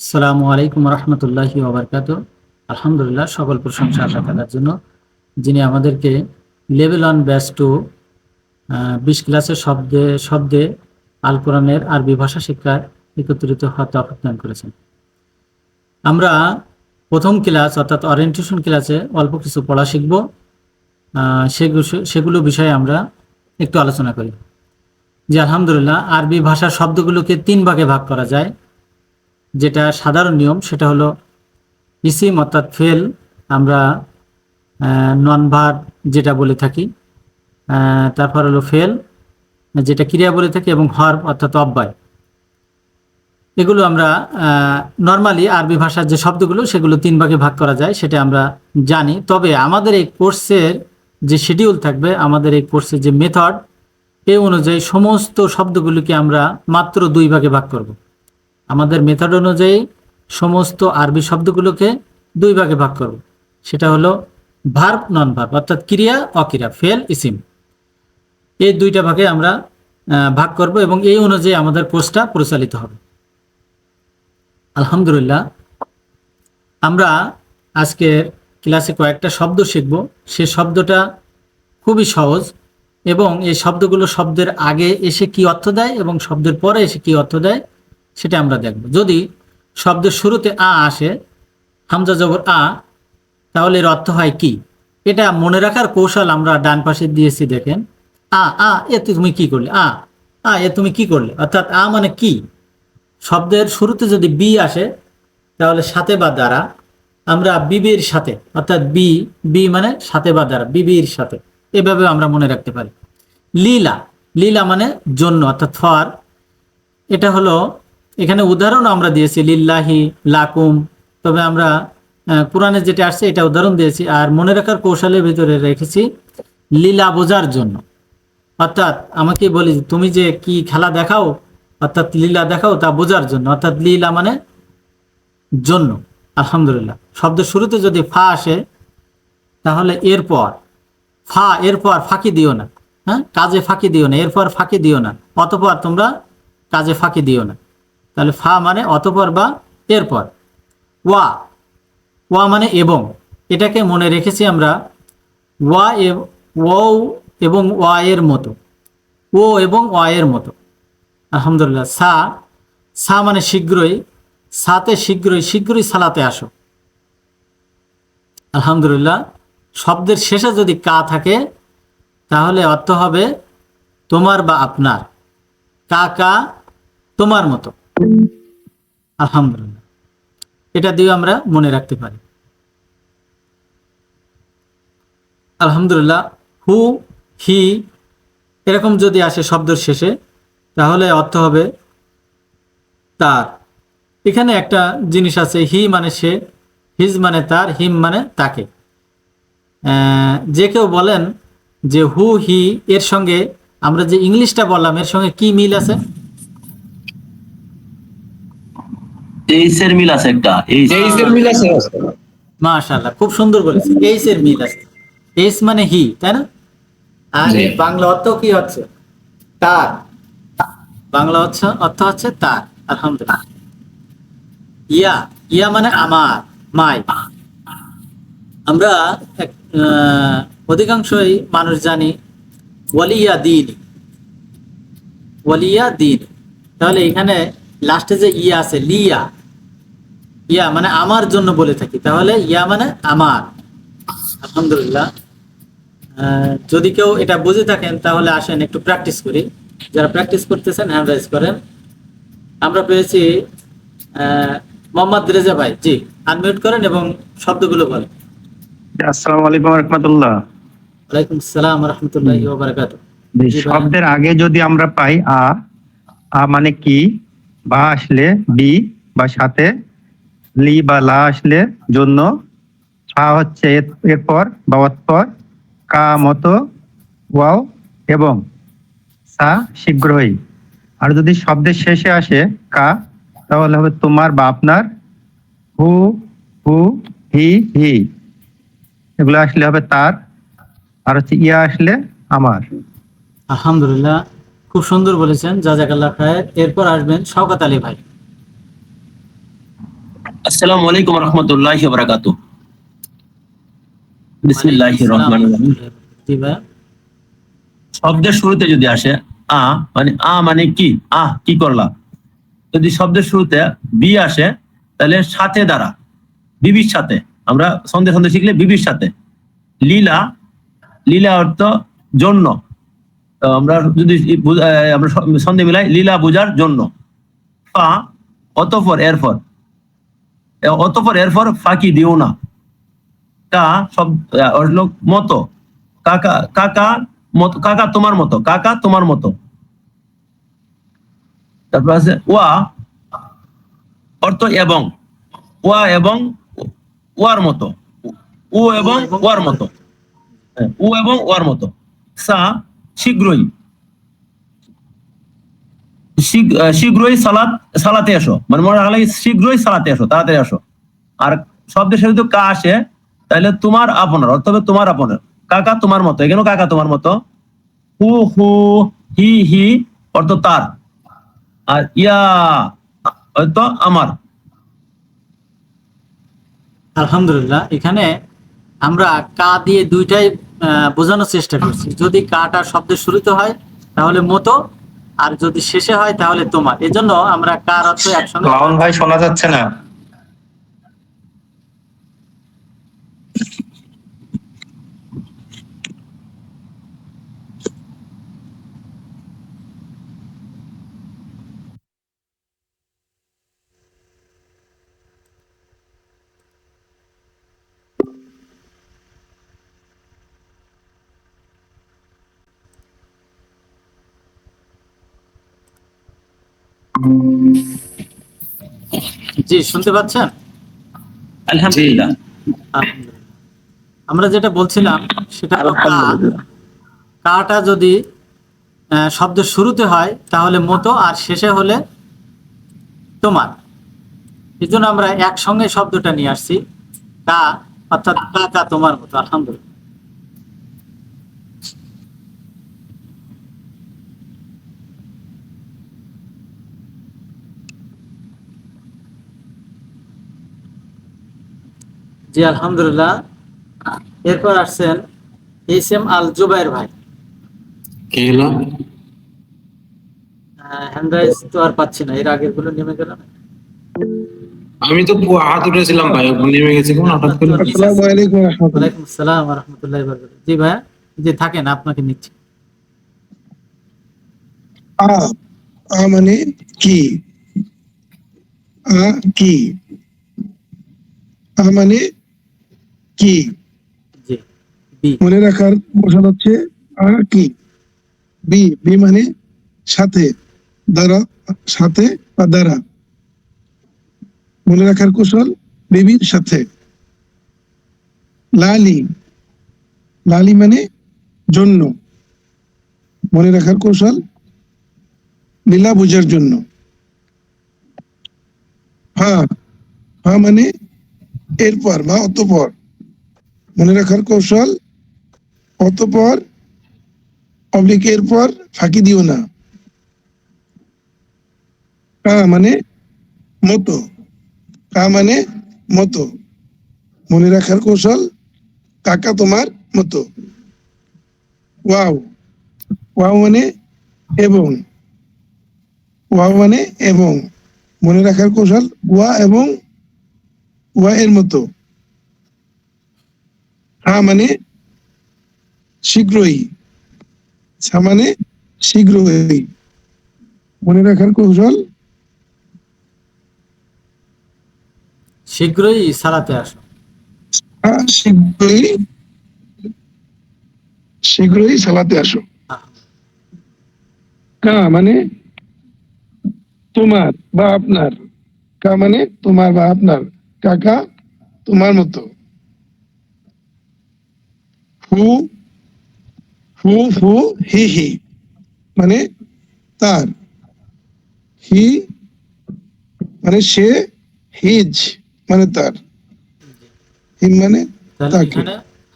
আসসালামু আলাইকুম রহমতুল্লাহি ওবরকাত আলহামদুলিল্লাহ, সকল প্রশংসা আল্লাহ তালার জন্য। যিনি আমাদেরকে লেভেল অন টু বিশ ক্লাসের শব্দে শব্দে আল কোরআনের আরবি ভাষা একত্রিত অপদান করেছেন। আমরা প্রথম ক্লাস অর্থাৎ অরিয়েন্টেশন ক্লাসে অল্প কিছু পড়া শিখব। সেগুলো বিষয়ে আমরা একটু আলোচনা করি। যে আলহামদুলিল্লাহ আরবি ভাষার শব্দগুলোকে তিন ভাগে ভাগ করা যায়। যেটা সাধারণ নিয়ম, সেটা হলো ইসিম, অর্থাৎ ফেল, আমরা নন ভার যেটা বলে থাকি। তারপর হলো ফেল, যেটা ক্রিয়া বলে থাকি, এবং হর অর্থাৎ অব্যয়। এগুলো আমরা নর্মালি আরবি ভাষার যে শব্দগুলো, সেগুলো তিন ভাগে ভাগ করা যায়, সেটা আমরা জানি। তবে আমাদের এই কোর্সের যে শিডিউল থাকবে, আমাদের এই কোর্সের যে মেথড এই অনুযায়ী সমস্ত শব্দগুলিকে আমরা মাত্র দুই ভাগে ভাগ করব। আমাদের মেথড অনুযায়ী সমস্ত আরবি শব্দগুলোকে দুই ভাগে ভাগ করব। সেটা হলো ভার্ব নন ভার্ব অর্থাৎ ক্রিয়া, অক্রিয়া, ফেল, ইসিম। এই দুইটা ভাগে আমরা ভাগ করব এবং এই অনুযায়ী আমাদের কোর্সটা পরিচালিত হবে। আলহামদুলিল্লাহ, আমরা আজকের ক্লাসে কয়েকটা শব্দ শিখব। সে শব্দটা খুবই সহজ। এবং এই শব্দগুলো শব্দের আগে এসে কি অর্থ দেয় এবং শব্দের পরে এসে কি অর্থ দেয়, সেটা আমরা দেখব। যদি শব্দের শুরুতে আ আসে, হামজা জবর আ, তাহলে এর অর্থ হয় কি? এটা মনে রাখার কৌশল আমরা ডান পাশে দিয়েছি, দেখেন। আ আ, এ তুমি কি করলে? আ আ, এ তুমি কি করলে? অর্থাৎ আ মানে কি? শব্দের শুরুতে যদি বি আসে, তাহলে সাথে বা দ্বারা আমরা বিবির সাথে, অর্থাৎ বি বি মানে সাথে বা দ্বারা, বিবির সাথে। এভাবে আমরা মনে রাখতে পারি। লীলা লীলা মানে জন্য অর্থাৎ ফর। এটা হলো, এখানে উদাহরণ আমরা দিয়েছি, লিল্লাহি লাকুম। তবে আমরা কোরআনে যেটা আসছে, এটা উদাহরণ দিয়েছি। আর মনে রাখার কৌশলের ভিতরে রেখেছি, লীলা বোঝার জন্য। অর্থাৎ আমাকে বলি তুমি যে কি খেলা দেখাও, অর্থাৎ লীলা দেখাও তা বোঝার জন্য। অর্থাৎ লীলা মানে জন্য, আলহামদুলিল্লাহ। শব্দ শুরুতে যদি ফা আসে, তাহলে এরপর ফা, এরপর ফাঁকি দিও না। হ্যাঁ? কাজে ফাঁকি দিও না। এরপর ফাঁকি দিও না। অতপর তোমরা কাজে ফাঁকি দিও না। তাহলে ফা মানে অতপর বা এরপর। ওয়া। ওয়া মানে এবং। এটাকে মনে রেখেছি আমরা ওয়া ও এবং ওয়া এর মতো। ও এবং ওয়া এর মতো। আলহামদুলিল্লাহ। সা সা মানে শীঘ্রই, সাতে শীঘ্রই শীঘ্রই সালাতে আসো। আলহামদুলিল্লাহ। শব্দের শেষে যদি কা থাকে, তাহলে অর্থ হবে তোমার বা আপনার। কা কা, তোমার মতো। আলহামদুলিল্লাহ। এটা দিয়ে আমরা মনে রাখতে পারি। আলহামদুলিল্লাহ, হু, হি, এরকম যদি আসে শব্দের শেষে, তাহলে অর্থ হবে তার। এখানে একটা জিনিস আছে, হি মানে সে, হিজ মানে তার, হিম মানে তাকে। যে কেউ বলেন যে হু হি এর সঙ্গে আমরা যে ইংলিশটা বললাম এর সঙ্গে কি মিল আছে? তেইশের মিল আছে একটা এই তেইশের মিল আছে। মাশাআল্লাহ খুব সুন্দর বলেছে। এইস এর মিল আছে। এইস মানে হি তাই না? আর বাংলা অর্থ কি হচ্ছে? তার। বাংলা অর্থ অর্থ হচ্ছে তার আলহামদুলিল্লাহ। ইয়া ইয়া মানে আমার মাই। আমরা অধিকাংশই মানুষ জানি ওয়ালিয়া দিন। ওয়ালিয়া দিন। তাহলে এখানে লাস্টে যে ইয়া আছে, লিয়া। ইয়া মানে আমার জন্য বলে থাকি। তাহলে ইয়া মানে আমার। আলহামদুলিল্লাহ। যদি কেউ এটা বুঝে থাকেন, তাহলে আসেন একটু প্র্যাকটিস করি। যারা প্র্যাকটিস করতেছেন হ্যান্ড রাইজ করেন। আমরা পেয়েছি মোহাম্মদ রেজা ভাই। জি আনমিউট করেন এবং শব্দগুলো বলেন। আসসালামু আলাইকুম রহমতুল্লাহ ওয়ালাইকুম আসসালাম রহমতুল্লাহ বারাকাত জি শব্দের আগে যদি আমরা পাই আ আ মানে কি? বা আসলে বি বা সাথে লি বা লা আসলে জন্য আ হচ্ছে এর- এরপর বা অতপর কা মতো ওয়াও এবং সা শীঘ্রই। আর যদি শব্দের শেষে আসে কা তাহলে হবে তোমার বা আপনার হু হু হি হি। এগুলো আসলে হবে তার আর হচ্ছে ইয়া আসলে আমার। আলহামদুলিল্লাহ খুব সুন্দর বলেছেন জাজাকাল্লাহ খায়ের। এরপর আসবেন শওকাত আলী ভাই। আসসালামু আলাইকুম রহমতুল্লাহ বারাকাতু। বিসমিল্লাহ রহমান জি ভাই। শব্দের শুরুতে যদি আসে আ মানে আ মানে কি? আহ কি করলা? যদি শব্দের শুরুতে বি আসে তাহলে সাথে দ্বারা বিবির সাথে। আমরা সন্ধে সন্ধে শিখলে বিবির সাথে। লীলা লীলা অর্থ জন্য। আমরা যদি আমরা সন্ধে মিলাই লীলা বোঝার জন্য। ফা, অতপর, এরপর। এ, অতপর, এরপর ফাঁকি দিও না। কা, সব মতো। কাকা কাকা মতো, কাকা তোমার মতো, কাকা তোমার মতো। তারপর আছে ওয়া, অর্থ এবং। ওয়া এবং ওয়ার মতো। ও এবং ওয়ার মতো। হ্যাঁ, ও এবং ওয়ার মতো। সা শীঘ্রই। শীঘ্রই সালাত সালাতে এসো মানে মনে রাখলে শীঘ্রই সালাতে এসো তাড়াতাড়ি আসো। আর শব্দের সাথে যদি কা আসে তাহলে তোমার আপনার অর্থাৎ তোমার আপনার। কাকা তোমার মতো এখানে কাকা তোমার মতো। হু হু হি হি অর্থ তার। আর ইয়া অর্থ আমার। আলহামদুলিল্লাহ, এখানে আমরা কা দিয়ে দুইটাই বোঝানোর চেষ্টা করছি। যদি কাটা শব্দের শুরুতে হয়, তাহলে মতো আর যদি শেষে হয়, তাহলে তোমার। এজন্য আমরা কার অর্থ একসঙ্গে ভাই শোনা যাচ্ছে না। জি, শুনতে পাচ্ছেন? আলহামদুলিল্লাহ। আমরা যেটা বলছিলাম, সেটা কা। কাটা যদি শব্দ শুরুতে হয়, তাহলে মতো আর শেষে হলে তোমার। এই জন্য আমরা একসঙ্গে শব্দটা নিয়ে আসছি। কা, অর্থাৎ কাকা তোমার মতো, আলহামদুলিল্লাহ। জি আলহামদুলিল্লাহ। এরপর আসছেন এস এম আল জুবাইর ভাই। কে এলো? হ্যান্ড রাইজ তো আর পাচ্ছি না এর আগেরগুলো নেমে গেল না। আমি তো হাত উঠেছিলাম ভাই নেমে গেছে কোন হঠাৎ করে? আসসালামু আলাইকুম ওয়ালাইকুম আসসালাম রহমতুল্লাহ জি ভাইয়া জি থাকেন আপনাকে নিচ্ছি। আ আ মানে কি? আ কি? আ মানে কি? মনে রাখার কৌশল হচ্ছে আ কি? বি বি মানে সাথে দ্বারা সাথে বা দ্বারা। মনে রাখার কৌশল বিবির সাথে। লালি লালি মানে জন্য। মনে রাখার কৌশল লীলা বোঝার জন্য। হ্যাঁ হ্যাঁ মানে এরপর বা অতপর। মনে রাখার কৌশল, অতপর অবলিক এরপর ফাঁকি দিও না। কা মানে মতো, কা মানে মতো। মনে রাখার কৌশল, কাকা তোমার মতো। ওয়াও ওয়াও মানে এবং। ওয়া মানে এবং। মনে রাখার কৌশল, ওয়া এবং, ওয়া এর মতো। হা মানে শীঘ্রই। সা মানে শীঘ্রই। মনে রাখার কৌশল? শীঘ্রই সালাতে আসো। শীঘ্রই শীঘ্রই সালাতে আসো। কা মানে তোমার বা আপনার। কা মানে তোমার বা আপনার। কাকা তোমার মতো। হু হু হু হি হি। মানে তার। হি মানে সে হিজ মানে তার। হিম মানে তাকে।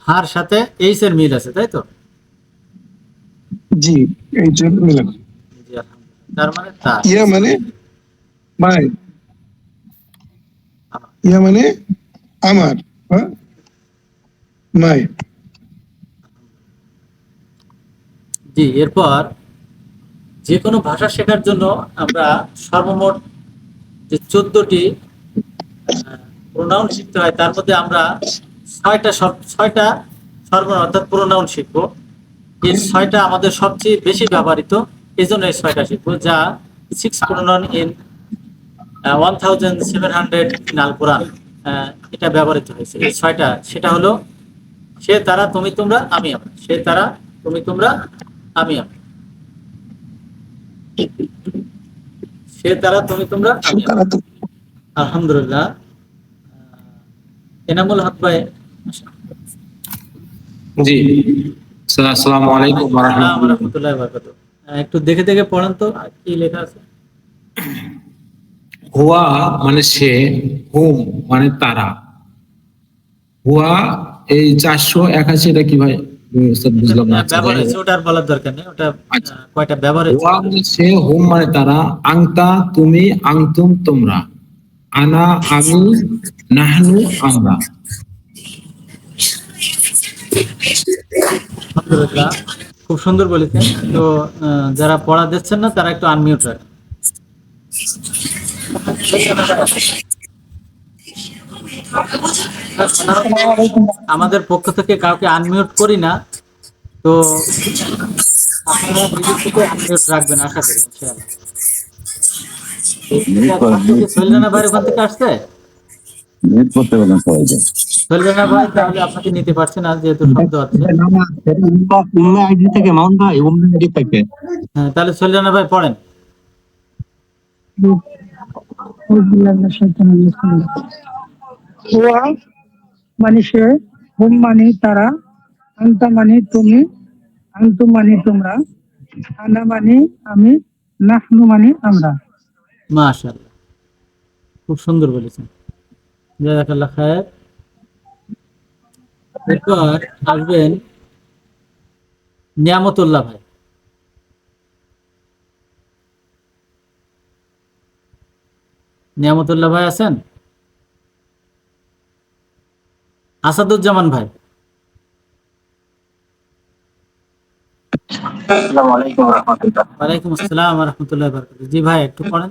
হার সাথে এইচ এর মিল আছে তাই তো? জি এই যে মিলন তার মানে তার। ইয়া মানে মাই ইয়া মানে আমার হ্যাঁ? মাই জি এরপর যে কোনো ভাষা শেখার জন্য আমরা সর্বমোট যে চোদ্দটি প্রোনাউন শিখতে হয় তার মধ্যে আমরা ছয়টা সব ছয়টা সর্বনাম অর্থাৎ প্রোনাউন শিখব। এই ছয়টা আমাদের সবচেয়ে বেশি ব্যবহৃত এই জন্য এই ছয়টা শিখব যা six pronoun in one thousand seven hundred নাল কোরআন আহ, এটা ব্যবহৃত হয়েছে। এই ছয়টা সেটা হলো সে তারা তুমি তোমরা আমি আমরা। সে তারা তুমি তোমরা আমি আমরা সে তারা তুমি তোমরা আমি আলহামদুলিল্লাহ। এনামুল হক ভাই জি। আসসালামু আলাইকুম ওয়া রাহমাতুল্লাহি। ওয়া বারাকাতুহু। একটু দেখে দেখে পড়েন তো আর কি লেখা আছে? হুয়া মানে সে হুম মানে তারা। হুয়া এই চারশো একাশি এটা কি ভাই? বুঝলাম না আচ্ছা, বলার দরকার নেই ওটা আচ্ছা। কয়টা ব্যবহার মানে সে হুম মানে তারা আংতা তুমি আংতুম তোমরা। আনা আমি নাহনু আমরা। খুব সুন্দর বলেছেন। তো যারা পড়া দিচ্ছেন না তারা একটু আনমিউট রাখেন আমাদের পক্ষ থেকে কাউকে আনমিউট করি না তো আপনারা নিজের থেকে আনমিউট রাখবেন আশা করি ইনশাআল্লাহ। ভাই ওখান থেকে আসছে? মিউট করতে বলেন সবাইকে। সৈলানা ভাই তাহলে আপনাকে নিতে পারছে না যেহেতু শব্দ আছে। উম্মা আইডি থেকে মাউন্ট ভাই উম্মা আইডি থেকে হ্যাঁ, তাহলে ভাই পড়েন। মানে সে হুম মানে তারা, আন্তা মানে তুমি, আন্তু মানে তোমরা, আনা মানে আমি, নাহনু মানে আমরা। খুব সুন্দর বলেছেন। খায়ের। এরপর আসবেন নিয়ামতুল্লাহ ভাই। নিয়ামতুল্লাহ ভাই আছেন? আসাদুজ্জামান ভাই। আসসালামু আলাইকুম রহমতুল্লাহ। ওয়ালাইকুম আসসালাম রহমতুল্লাহ বরকাত জি ভাই একটু পড়েন।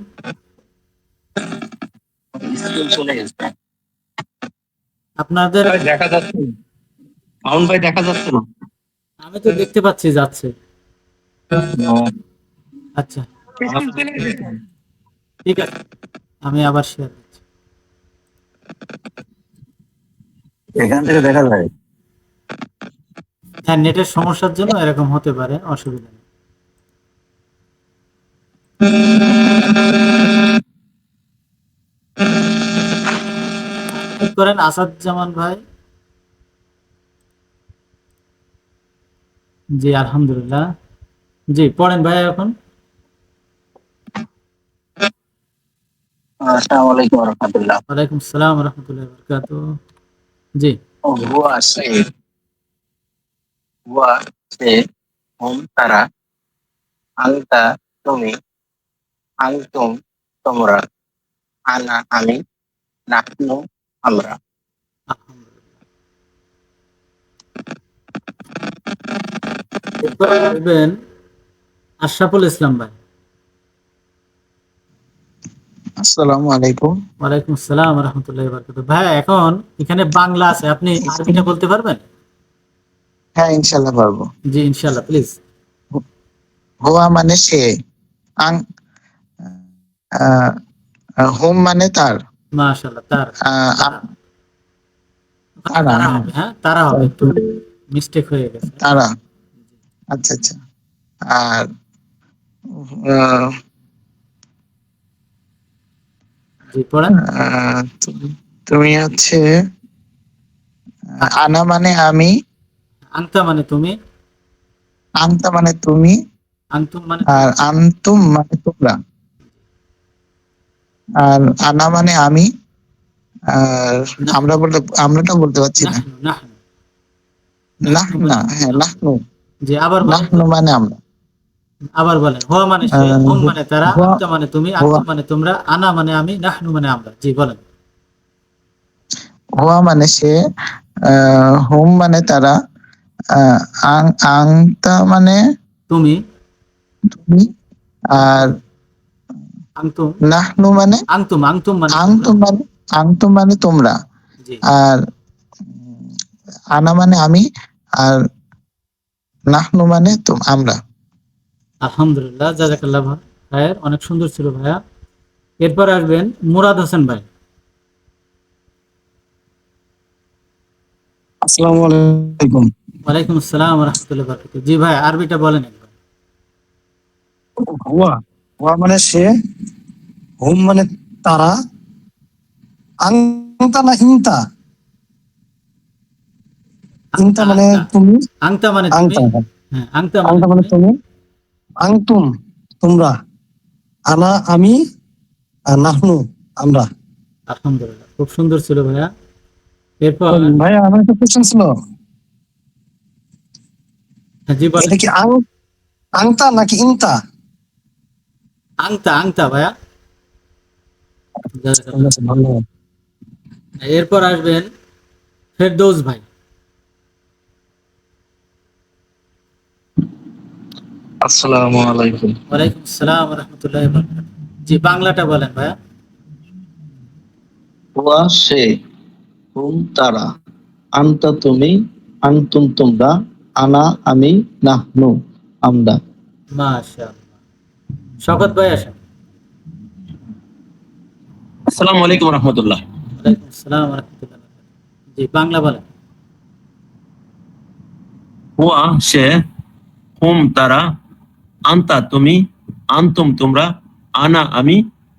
আপনাদের দেখা যাচ্ছে। মাউন্ট ভাই দেখা যাচ্ছে না? আমি তো দেখতে পাচ্ছি যাচ্ছে। আচ্ছা। ঠিক আছে আমি আবার শেয়ার করছি। এখান থেকে দেখা যায় হ্যাঁ নেটের সমস্যার জন্য এরকম হতে পারে অসুবিধা নেই। করেন আসাদ জামান ভাই। জি আলহামদুলিল্লাহ। জি পড়েন ভাই এখন। আসসালামু আলাইকুম রহমতুল্লাহ। ওয়ালাইকুম সালাম রহমতুল্লাহ বরকাত জি। হুয়া সে হুয়া সে হুম তারা আংতা তুমি আংতুম তোমরা আনা আমি নাহনু আমরা। বলবেন আশরাফুল ইসলাম ভাই। আসসালামু আলাইকুম। ওয়ালাইকুম আসসালাম রহমতুল্লাহ বরকাত ভাই এখন এখানে বাংলা আছে আপনি আরবিটা বলতে পারবেন? হ্যাঁ ইনশাল্লাহ পারব। জি ইনশাল্লাহ প্লিজ হুয়া মানে সে আং হুম মানে তার। মাশাআল্লাহ তার। তারা। তারা হবে হ্যাঁ তারা হবে একটু মিস্টেক হয়ে গেছে। তারা। আচ্ছা আচ্ছা। আর আহ, জি পড়েন আহ, তু- তুমি হচ্ছে আনা মানে আমি মানে তুমি। আন্তা মানে তুমি আংতুম মানে আর আন্তুম মানে তোমরা। আর আনা মানে আমি আর আমরা বলতে আমরাটা বলতে পারছি না। নাহনু না হ্যাঁ নাহনু। জি আবার নাহনু মানে আমরা। আবার বলেন হুয়া মানে সে হুম মানে তারা আনতা মানে তুমি আনতুম মানে তোমরা আনা মানে আমি নাহনু মানে আমরা। জি বলেন। হুয়া মানে সে হুম মানে তারা আং আংতা মানে তুমি। তুমি আর আংতুম। নাহনু মানে আংতুম আংতুম মানে আংতুম মানে আংতুম মানে তোমরা। আর আনা মানে আমি আর নাহনু মানে আমরা। আলহামদুলিল্লাহ জাজাকাল্লাহ ভাইয়ের অনেক সুন্দর ছিল ভাইয়া। এরপর আসবেন মুরাদ হোসেন ভাই। আসসালামু আলাইকুম। ওয়ালাইকুম আসসালাম রহমতুল্লাহ বারকাতুহু। জি ভাই আরবিটা বলেন একবার। হুয়া হুয়া মানে সে হুম মানে তারা আংতা না ইনতা মানে তুমি? আংতা মানে তুমি? আংতা। হ্যাঁ আংতা আংতা মানে মানে তুমি? আংতুম তোমরা আনা আমি আর নাহনু আমরা। আলহামদুলিল্লাহ খুব সুন্দর ছিল ভাইয়া। এরপর ভাই আমার একটা কোশ্চেন ছিল। হ্যাঁ, এটা কি আং আংতা নাকি ইনতা? আংতা আংতা ভাইয়া। এরপর আসবেন ফেরদৌস ভাই। আসসালামু আলাইকুম। ওয়ালাইকুম আসসালাম রহমতুল্লাহ জি বাংলাটা বলেন ভাইয়া। হুয়া সে হুম তারা। আন্তা তুমি আন্তুম তোমরা আনা আমি নাহনু আমরা। মাশাআল্লাহ। শকত ভাই আসেন। আসসালামু আলাইকুম রহমতুল্লাহ ওয়ালাইকুম আসসালাম রহমতুল্লাহ জি বাংলা বলেন। হুয়া সে হুম তারা আন্তা তুমি, আন্তম তোমরা, আনা আমি,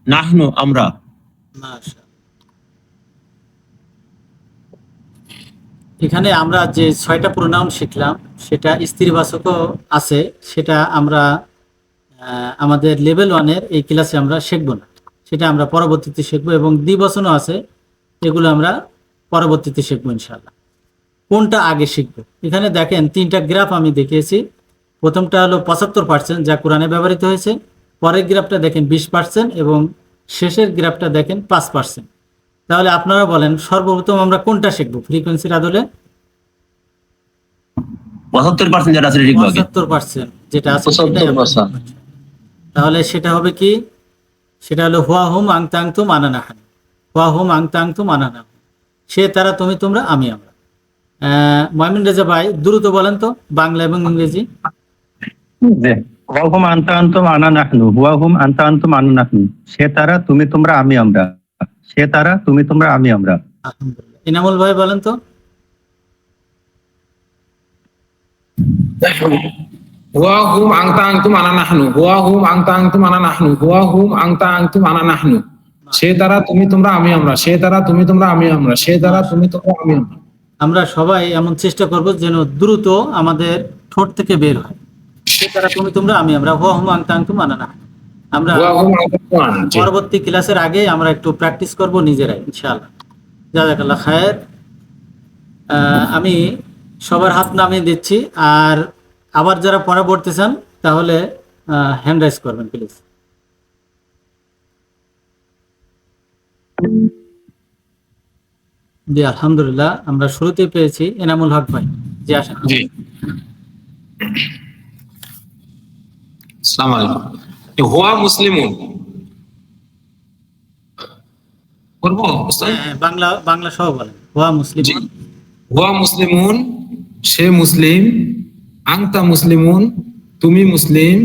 নাহনু আমরা। এখানে আমরা যে ছয়টা প্রোনাউন শিখলাম, সেটা স্ত্রীবাচকও আছে, সেটা আমরা আমাদের লেভেল ওয়ানের এই ক্লাসে আমরা শিখব না। সেটা আমরা পরবর্তীতে শিখব এবং দ্বিবচনও আছে, এগুলো আমরা পরবর্তীতে শিখব ইনশাল্লাহ কোনটা আগে শিখব? এখানে দেখেন তিনটা গ্রাফ আমি দেখিয়েছি। প্রথমটা হলো পঁচাত্তর পার্সেন্ট যা কোরআনে ব্যবহৃত হয়েছে পরের গ্রাফটা দেখেন বিশ পার্সেন্ট এবং শেষের গ্রাফটা দেখেন পাঁচ পার্সেন্ট তাহলে আপনারা বলেন সর্বপ্রথম আমরা কোনটা শিখব ফ্রিকোয়েন্সির আদলে? পঁচাত্তর পার্সেন্ট যেটা আছে পঁচাত্তর পার্সেন্ট যেটা আছে সেটাই আমরা 75% শিখব। তাহলে সেটা হবে কি? সেটা হলো হুয়া হুম আংতা আংতুম আনানাহান হুয়া হুম আংতা আংতুম আনানা সে তারা তুমি তোমরা আমি আমরা। আহ, ময়মিন রেজা ভাই দ্রুত বলেন তো বাংলা এবং ইংরেজি। যে হুয়াহুম আনতা আনতুম আনা নাহনু হুয়াহুম আনতা আনতুম আনা নাহনু। সে তারা তুমি তোমরা আমি আমরা। সে তারা তুমি তোমরা আমি আমরা। ইনামুল ভাই বলেন তো। হুয়া হুম আংতা আংতুম আনা নাহনু হুয়া হুম আংতা আংতুম আনা নাহনু হুয়া হুম আংতা আংতুম আনা নাহনু। সে তারা তুমি তোমরা আমি আমরা। সে তারা তুমি তোমরা আমি আমরা। সে তারা তুমি তোমরা আমি আমরা। আমরা সবাই এমন চেষ্টা করব যেন দ্রুত আমাদের ঠোঁট থেকে বের হয়। তারা তুমি তোমরা আমি আমরা হুয়া হুম আংতা আংতুম আনানা আমরা। পরবর্তী ক্লাসের আগে আমরা একটু প্র্যাকটিস করব নিজেরাই ইনশাআল্লাহ। জাজাকাল্লাহ খায়ের। আমি সবার হাত নামিয়ে দিচ্ছি আর আবার যারা পড়া পড়তে চান তাহলে হ্যান্ড রাইজ করবেন প্লিজ জি আলহামদুলিল্লাহ আমরা শুরুতেই পেয়েছি এনামুল হক ভাই জি আসেন। জি আসসালামু আলাইকুম। হুয়া মুসলিমুন। করব? হ্যাঁ, বাংলা বাংলা সহ বলেন। হুয়া মুসলিম জি। হুয়া মুসলিমুন সে মুসলিম আংতা মুসলিমুন তুমি মুসলিম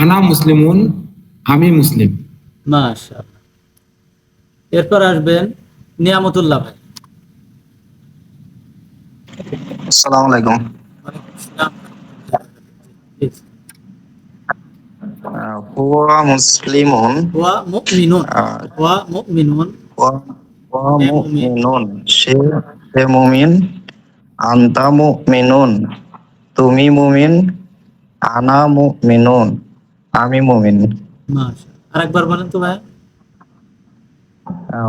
আনা মুসলিমুন আমি মুসলিম। মাশাআল্লাহ। এরপর আসবেন নিয়ামতুল্লাহ ভাই। আসসালামু আলাইকুম। ওয়ালাইকুম আসসালাম। হুয়া মুসলিমুন। হুয়া মুমিনুন হুয়া মুমিনুন। হুয়া মুমিনুন। সে সে মুমিন আন্তা মুমিনুন। তুমি মুমিন আনা মুমিনুন। আমি মুমিন। আরেকবার বলেন তো ভাই।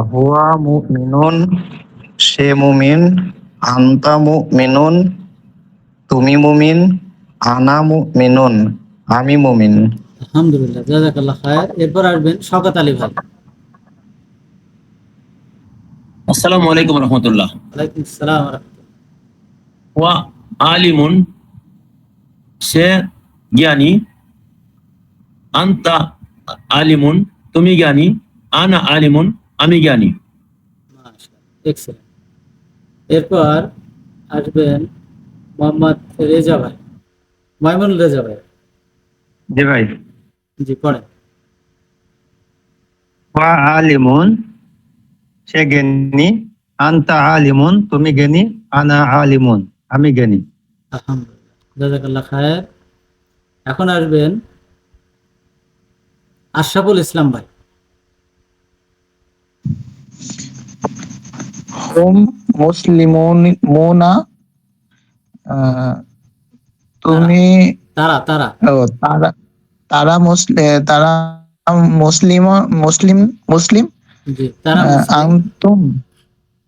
হুয়া মুমিনুন সে মুমিন আন্তা মুমিনুন। তুমি মুমিন আনা মুমিনুন। আমি মুমিন। আলহামদুলিল্লাহ জাজাকাল্লাহ খায়ের। এরপর আসবেন শওকত আলী ভাই। আসসালামু আলাইকুম রহমতুল্লাহ। ওয়ালাইকুম আসসালাম ওয়া আলিমুন সে জ্ঞানী। আন্তা আলিমুন তুমি জ্ঞানী। আনা আলিমুন আমি জ্ঞানী। এরপর আসবেন মোহাম্মদ রেজা ভাই মাইমুন রেজা ভাই। জি ভাই। জি পড়েন ওয়া আলিমুন সে জ্ঞানী। আন্তা আলিমুন তুমি জ্ঞানী। আনা আলিমুন আমি জ্ঞানী। আলহামদুলিল্লাহ। জাজাকাল্লাহ খায়ের। এখন আসবেন আশরাফুল ইসলাম ভাই। হুম মুসলিমুন মুনা। আহ, তুমি তারা তারা। ও তারা। তারা মুসলিম তারা মুসলিম মুসলিম মুসলিম। আনতুম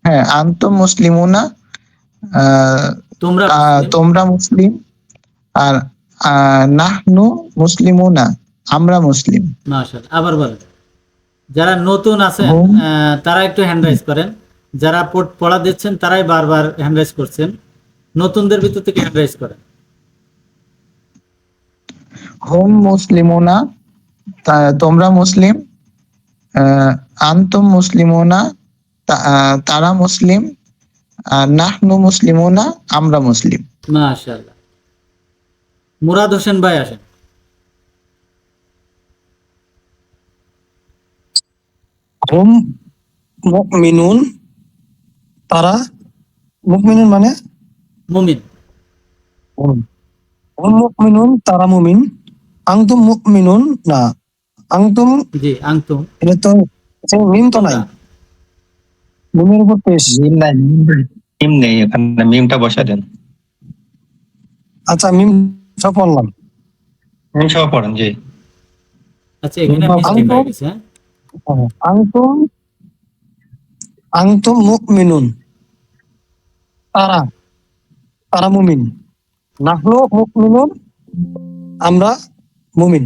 হ্যাঁ আনতুম মুসলিমুনা তোমরা তোমরা মুসলিম আর নাহনু মুসলিমুনা আমরা মুসলিম। আবার বলেন। যারা নতুন আছেন তারা একটু হ্যান্ড রাইজ করেন। যারা পড়া দিচ্ছেন তারাই বারবার হ্যান্ড রাইজ করছেন। নতুনদের ভিতর থেকে হ্যান্ড রাইজ করেন। হুম মুসলিমুনা তোমরা মুসলিম আহ, আনতুম মুসলিমুনা তারা মুসলিম আর নাহনু মুসলিমুনা আমরা মুসলিম। মাশাআল্লাহ। মুরাদ হোসেন ভাই আসেন। হুম মুমিনুন তারা মুমিনুন মানে? মুমিন। হুম মুমিনুন তারা মুমিন। আংতুম মুমিনুন না আংতুম জি আংতুম। এটা তো এটা মিম তো নাই। মিমের উপর পেশ মিম নাই মিম নেই এখানে মিমটা বসা দেন আচ্ছা মিম সব পড়লাম। মিম সহ পড়েন জি। আচ্ছা এখানে আংতুম- মিস্টেক হয়ে? আংতুম মুমিনুন। তারা তারা মুমিন। মুমিনুন আমরা মুমিন।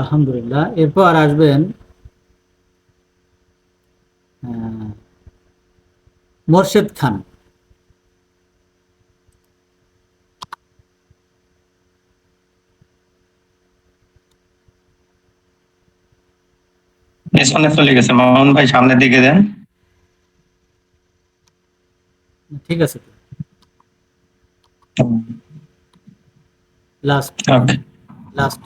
আলহামদুলিল্লাহ। এরপর আসবেন মোর্শেদ খান। পেছনে চলে গেছে। মামুন ভাই সামনের দিকে দেন। ঠিক আছে। লাস্ট লাস্ট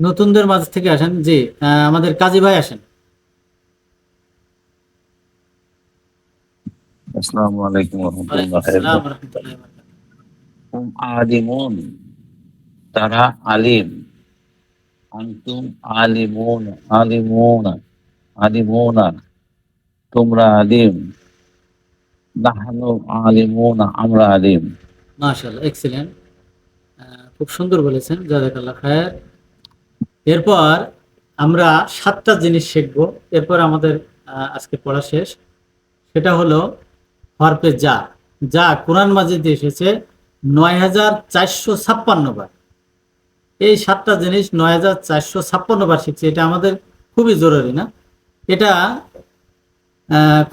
নতুনদের মাঝ থেকে আসেন। জি আহ, আমাদের কাজী ভাই আসেন। আসসালামু আলাইকুম ওয়া রাহমাতুল্লাহি ওয়া বারাকাতুহু। হুম আলিমুন তারা আলিম। আনতুম আলিমুন, আলিমুনা তোমরা আলিম। নাহনু আলিমুনা, আমরা আলিম। মাশাআল্লাহ খুব সুন্দর বলেছেন খায়ের। এরপর আমরা সাতটা জিনিস শিখব। এরপর আমাদের আজকে পড়া শেষ। সেটা হলো হরপে যা যা কোরআন মাজিদে এসেছে নয় হাজার চারশো ছাপ্পান্ন বার। এই সাতটা জিনিস নয় হাজার চারশো ছাপ্পান্ন বার শিখছে এটা আমাদের খুবই জরুরি না। এটা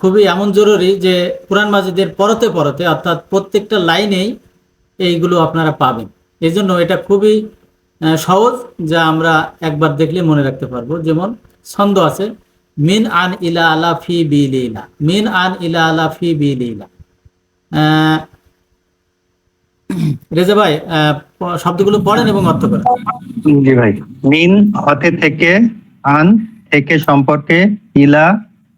খুবই এমন জরুরি যে কোরআন মাজিদের পরতে পরতে, অর্থাৎ প্রত্যেকটা লাইনেই এইগুলো আপনারা পাবেন। এই জন্য এটা খুবই সহজ যা আমরা একবার দেখলে মনে রাখতে পারব। যেমন ছন্দ আছে, মিন আন ইলা আলা ফি বি লীলা মিন আন ইলা আলা ফি বি লীলা রেজা ভাই শব্দগুলো পড়েন এবং অর্থ করেন। জি ভাই। মিন হতে থেকে আন থেকে সম্পর্কে ইলা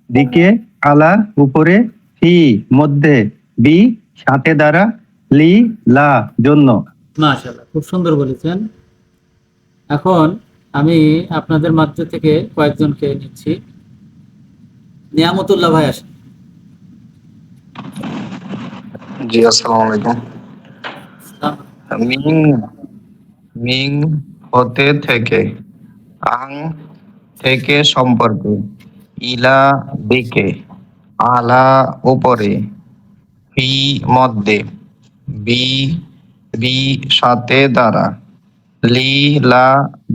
দিকে আলা উপরে ফি মধ্যে বি সাথে দ্বারা লি লা জন্য। মাশাআল্লাহ খুব সুন্দর বলেছেন। এখন আমি আপনাদের মাত্র থেকে কয়েকজনকে নিচ্ছি। নিয়ামতুল্লাহ ভাই আসেন। জি আসসালামু আলাইকুম। মিং মিং হতে থেকে আং থেকে সম্পর্কে ইলা দিকে আলা উপরে ফি মধ্যে বি বি সাথে দ্বারা লি লা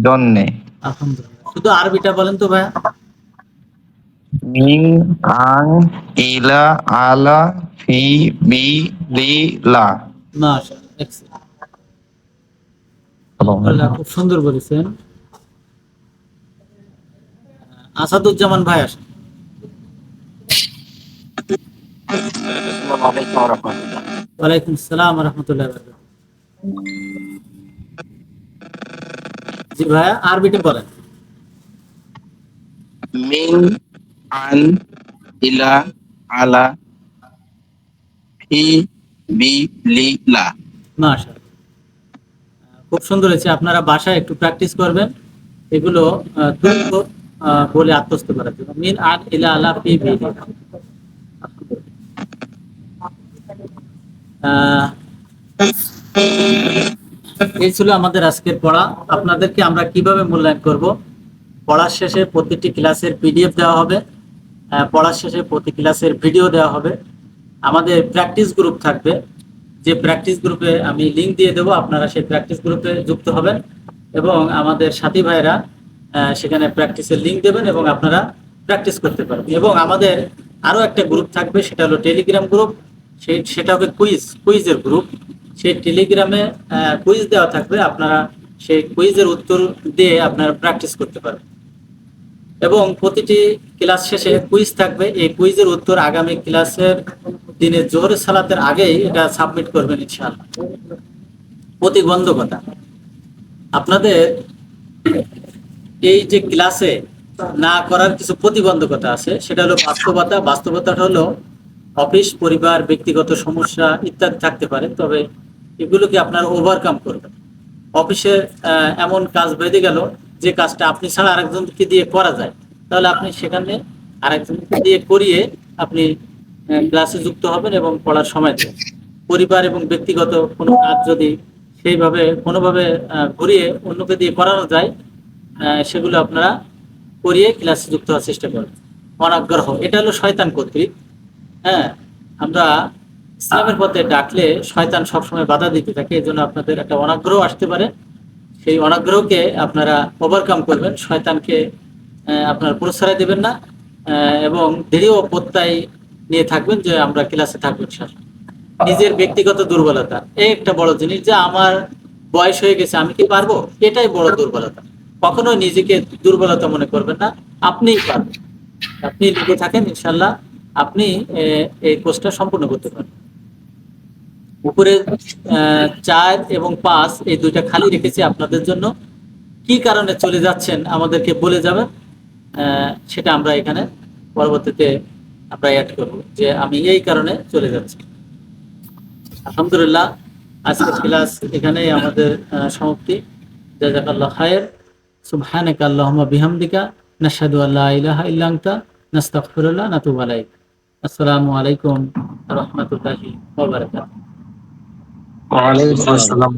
জন্যে। শুধু আরবিটা বলেন তো ভাইয়া। মিং আং ইলা আলা ফি বি লি লা। মাশাআল্লাহ excellent। খুব সুন্দর বলেছেন। আসাদুজ্জামান ভাই আসেন। ওয়ালাইকুম আসসালাম রহমতুল্লাহ জি ভাইয়া আরবিটা বলেন। মিং আন ইলা আলা ফি বি লি লা। মাশাআল্লাহ। খুব সুন্দর হয়েছে। আপনারা বাসায় একটু প্র্যাকটিস করবেন। এগুলো দ্রুত বলে আত্মস্থ করার জন্য। মিন আন ইলা আলা পি বি এই ছিল আমাদের আজকের পড়া। আপনাদেরকে আমরা কীভাবে মূল্যায়ন করব? পড়ার শেষে প্রতিটি ক্লাসের পিডিএফ দেওয়া হবে। পড়ার শেষে প্রতি ক্লাসের ভিডিও দেওয়া হবে। আমাদের প্র্যাকটিস গ্রুপ থাকবে। যে প্র্যাকটিস গ্রুপে আমি লিংক দিয়ে দেবো, আপনারা সেই প্র্যাকটিস গ্রুপে যুক্ত হবেন এবং আমাদের সাথী ভাইরা সেখানে প্র্যাকটিসের লিঙ্ক দেবেন এবং আপনারা প্র্যাকটিস করতে পারবেন। এবং আমাদের আরও একটা গ্রুপ থাকবে, সেটা হলো টেলিগ্রাম গ্রুপ সেই সেটা হবে কুইজ কুইজের গ্রুপ সেই টেলিগ্রামে কুইজ দেওয়া থাকবে, আপনারা সেই কুইজের উত্তর দিয়ে আপনারা প্র্যাকটিস করতে পারবেন। এবং প্রতিটি ক্লাস শেষে কুইজ থাকবে। এই কুইজের উত্তর আগামী ক্লাসের দিনে জোহরের সালাতের আগেই এটা সাবমিট করবেন ইনশাআল্লাহ। প্রতিবন্ধকতা আপনাদের এই যে ক্লাসে না করার কিছু প্রতিবন্ধকতা আছে, সেটা হলো বাস্তবতা। বাস্তবতাটা হলো অফিস, পরিবার, ব্যক্তিগত সমস্যা ইত্যাদি থাকতে পারে, তবে এগুলোকে আপনারা ওভারকাম করবেন। অফিসে এমন কাজ বেঁধে গেল যে কাজটা আপনি ছাড়া আরেকজনকে দিয়ে করা যায়, তাহলে আপনি সেখানে আরেকজনকে দিয়ে করিয়ে আপনি ক্লাসে যুক্ত হবেন এবং পড়ার সময় দেবেন। পরিবার এবং ব্যক্তিগত কোনো কাজ যদি সেইভাবে, কোনোভাবে ঘুরিয়ে অন্যকে দিয়ে করানো যায় সেগুলো আপনারা করিয়ে ক্লাসে যুক্ত হওয়ার চেষ্টা করবেন। অনাগ্রহ। এটা হলো শয়তান কর্তৃক। হ্যাঁ আমরা ইসলামের পথে ডাকলে শয়তান সবসময় বাধা দিতে থাকে এই জন্য আপনাদের একটা অনাগ্রহ আসতে পারে। সেই অনাগ্রহকে আপনারা ওভারকাম করবেন। শয়তানকে আপনার প্রশ্রয় দেবেন না। এবং দৃঢ় প্রত্যয় নিয়ে থাকবেন যে আমরা ক্লাসে থাকব ইনশাআল্লাহ। নিজের ব্যক্তিগত দুর্বলতা। এই একটা বড় জিনিস যে আমার বয়স হয়ে গেছে, আমি কি পারব? এটাই বড় দুর্বলতা। কখনো নিজেকে দুর্বলতা মনে করবেন না, আপনিই পারবেন। আপনি লিখে থাকেন ইনশাল্লাহ আপনি এই কোর্সটা সম্পূর্ণ করতে পারবেন। উপরে চার এবং পাঁচ, এই দুইটা খালি রেখেছি আপনাদের জন্য। কি কারণে চলে যাচ্ছেন আমাদেরকে বলে যাবেন? সেটা আমরা এখানে পরবর্তীতে আমরা অ্যাড করব যে আমি এই কারণে চলে যাচ্ছি। আলহামদুলিল্লাহ, আজকের ক্লাস এখানেই আমাদের সমাপ্তি। জাজাকাল্লাহ খায়ের। সুবহানাকা আল্লাহুম্মা বিহামদিকা। নাশহাদু আল্লা ইলাহা ইল্লা আনতা। নাস্তাগফিরুল্লাহ নাতুবু আলাইক। আসসালামু আলাইকুম ওয়া রাহমাতুল্লাহি ওয়া বারাকাতুহু। ওয়ালাইকুম আসসালাম